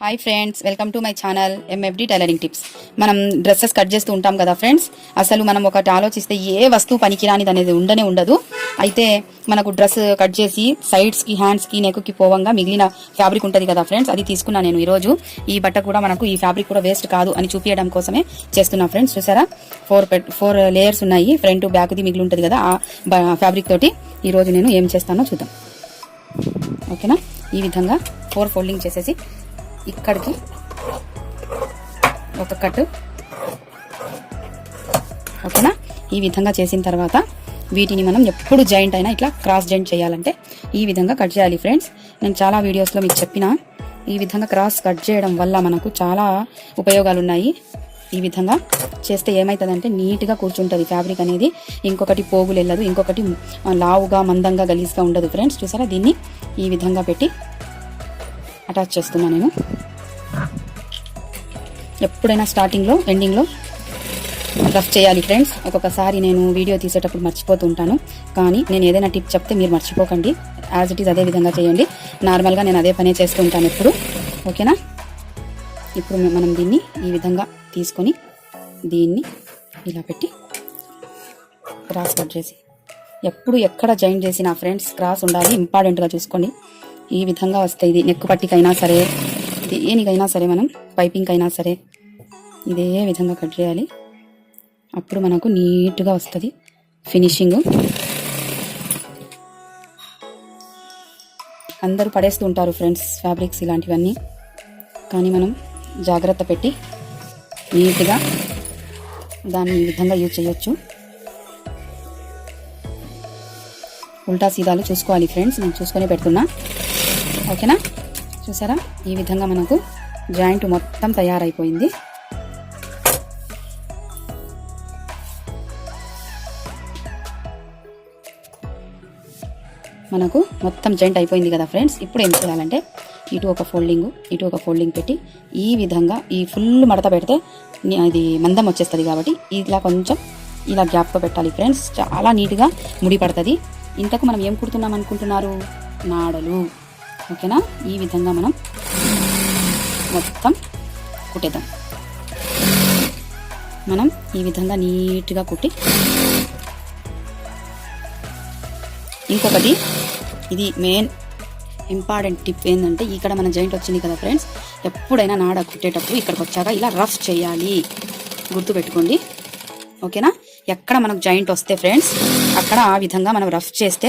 Hi friends welcome to my channel MFD tailoring tips మనం dresses cut చేస్తూ ఉంటాం కదా ఫ్రెండ్స్ అసలు మనం ఒకటి ఆలోచిస్తే ఏ వస్తువు పనికిరానిది అనేది ఉండనే ఉండదు. అయితే మనకు డ్రెస్ కట్ చేసి సైడ్స్కి హ్యాండ్స్కి నెక్కి పోవంగా మిగిలిన ఫ్యాబ్రిక్ ఉంటుంది కదా ఫ్రెండ్స్ అది తీసుకున్నా నేను ఈరోజు. ఈ బట్ట కూడా మనకు ఈ ఫ్యాబ్రిక్ కూడా వేస్ట్ కాదు అని చూపించడం కోసమే చేస్తున్నా ఫ్రెండ్స్ చూసారా? ఫోర్ ఫోర్ లేయర్స్ ఉన్నాయి ఫ్రంట్ బ్యాక్ది మిగిలి ఉంటుంది కదా ఆ ఫ్యాబ్రిక్ తోటి. ఈ రోజు నేను ఏం చేస్తానో చూద్దాం. ఓకేనా? ఈ విధంగా ఫోర్ ఫోల్డింగ్ చేసేసి ఇక్కడికి. ఒక కట్ ఓకేనా? ఈ విధంగా చేసిన తర్వాత వీటిని మనం ఎప్పుడు జాయింట్ అయినా ఇట్లా క్రాస్ జాయింట్ చేయాలంటే ఈ విధంగా కట్ చేయాలి ఫ్రెండ్స్. నేను చాలా వీడియోస్లో మీకు చెప్పిన ఈ విధంగా క్రాస్ కట్ చేయడం వల్ల మనకు చాలా ఉపయోగాలు ఉన్నాయి ఈ విధంగా చేస్తే ఏమవుతుందంటే నీట్గా కూర్చుంటుంది ఫ్యాబ్రిక్ అనేది. ఇంకొకటి పోగులు వెళ్ళదు ఇంకొకటి లావుగా మందంగా గలీజ్గా ఉండదు. ఫ్రెండ్స్ చూసారా? దీన్ని ఈ విధంగా పెట్టి అటాచ్ చేస్తున్నా నేను. ఎప్పుడైనా స్టార్టింగ్లో ఎండింగ్లో రఫ్ చేయాలి ఫ్రెండ్స్ ఒక్కొక్కసారి నేను వీడియో తీసేటప్పుడు మర్చిపోతూ ఉంటాను. కానీ నేను ఏదైనా టిప్ చెప్తే మీరు మర్చిపోకండి. యాజ్ ఇట్ ఈస్ అదే విధంగా చేయండి. నార్మల్గా నేను అదే పనే చేస్తూ ఉంటాను ఎప్పుడు. ఓకేనా? ఇప్పుడు మనం దీన్ని ఈ విధంగా తీసుకొని దీన్ని ఇలా పెట్టి క్రాస్ కట్ చేసి ఎప్పుడు ఎక్కడ జాయిన్ చేసినా ఫ్రెండ్స్ క్రాస్ ఉండాలి. ఇంపార్టెంట్గా చూసుకోండి. ఈ విధంగా వస్తాయి ఇది నెక్కు పట్టికైనా సరే దేనికైనా సరే మనం పైపింగ్ అయినా సరే ఇదే విధంగా కట్ చేయాలి. అప్పుడు మనకు నీట్గా వస్తుంది ఫినిషింగ్. అందరూ పడేస్తూ ఉంటారు ఫ్రెండ్స్ ఫ్యాబ్రిక్స్ ఇలాంటివన్నీ. కానీ మనం జాగ్రత్త పెట్టి నీట్గా దాన్ని ఈ విధంగా యూజ్ చేయొచ్చు. ఉల్టా సీదాలు చూసుకోవాలి ఫ్రెండ్స్. నేను చూసుకొని పెడుతున్నా. ఓకేనా? చూసారా? ఈ విధంగా మనకు జాయింట్ మొత్తం తయారైపోయింది. మనకు మొత్తం జాయింట్ అయిపోయింది కదా ఫ్రెండ్స్. ఇప్పుడు ఏం చేయాలంటే ఇటు ఒక ఫోల్డింగ్ ఇటు ఒక ఫోల్డింగ్ పెట్టి ఈ విధంగా ఈ ఫుల్ మడత పెడితే అది మందం వచ్చేస్తుంది కాబట్టి ఇలా కొంచెం ఇలా గ్యాప్తో పెట్టాలి ఫ్రెండ్స్. చాలా నీట్గా ముడి పడుతుంది. ఇంతకు మనం ఏం కుడుతున్నాం అనుకుంటున్నారు? నాడలు. ఓకేనా? ఈ విధంగా మనం మొత్తం కుట్టేద్దాం. మనం ఈ విధంగా నీట్గా కుట్టి ఇంకొకటి ఇది మెయిన్ ఇంపార్టెంట్ టిప్ ఏంటంటే ఇక్కడ మన జాయింట్ వచ్చింది కదా ఫ్రెండ్స్ ఎప్పుడైనా నాడ కుట్టేటప్పుడు ఇక్కడికి వచ్చాక ఇలా రఫ్ చేయాలి. గుర్తుపెట్టుకోండి. ఓకేనా? ఎక్కడ మనకు జాయింట్ వస్తే ఫ్రెండ్స్ అక్కడ ఆ విధంగా మనం రఫ్ చేస్తే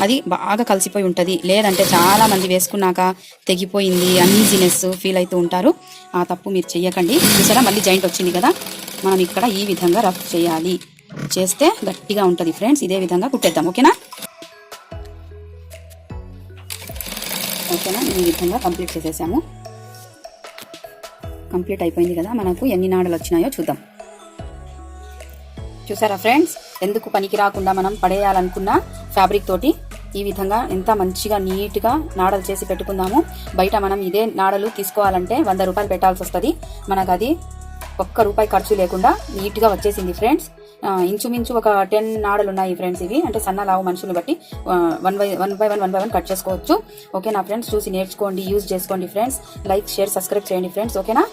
అది బాగా కలిసిపోయి ఉంటుంది. లేదంటే చాలా మంది వేసుకున్నాక తెగిపోయింది అన్ఈజీనెస్ ఫీల్ అవుతూ ఉంటారు. ఆ తప్పు మీరు చెయ్యకండి. చూసారా? మళ్ళీ జాయింట్ వచ్చింది కదా? మనం ఇక్కడ ఈ విధంగా రఫ్ చేయాలి. చేస్తే గట్టిగా ఉంటుంది ఫ్రెండ్స్. ఇదే విధంగా కుట్టేద్దాం. ఓకేనా? ఓకేనా? ఈ విధంగా కంప్లీట్ చేసేసాము. కంప్లీట్ అయిపోయింది కదా? మనకు ఎన్ని నాడలు వచ్చినాయో చూద్దాం. చూసారా ఫ్రెండ్స్? ఎందుకు పనికి రాకుండా మనం పడేయాలనుకున్న ఫ్యాబ్రిక్ తోటి ఈ విధంగా ఎంత మంచిగా నీట్గా నాడలు చేసి పెట్టుకుందాము. బయట మనం ఇదే నాడలు తీసుకోవాలంటే వంద రూపాయలు పెట్టాల్సి వస్తుంది. మనకు అది ఒక్క రూపాయి ఖర్చు లేకుండా నీట్గా వచ్చేసింది ఫ్రెండ్స్. ఇంచుమించు ఒక టెన్ నాడలు ఉన్నాయి ఫ్రెండ్స్ ఇవి. అంటే సన్న లావు మనుషులు బట్టి one by one by one one by one cut చేసుకోవచ్చు. ఓకే నా ఫ్రెండ్స్? చూసి నేర్చుకోండి యూజ్ చేసుకోండి ఫ్రెండ్స్. లైక్ షేర్ సబ్స్క్రైబ్ చేయండి ఫ్రెండ్స్. ఓకేనా?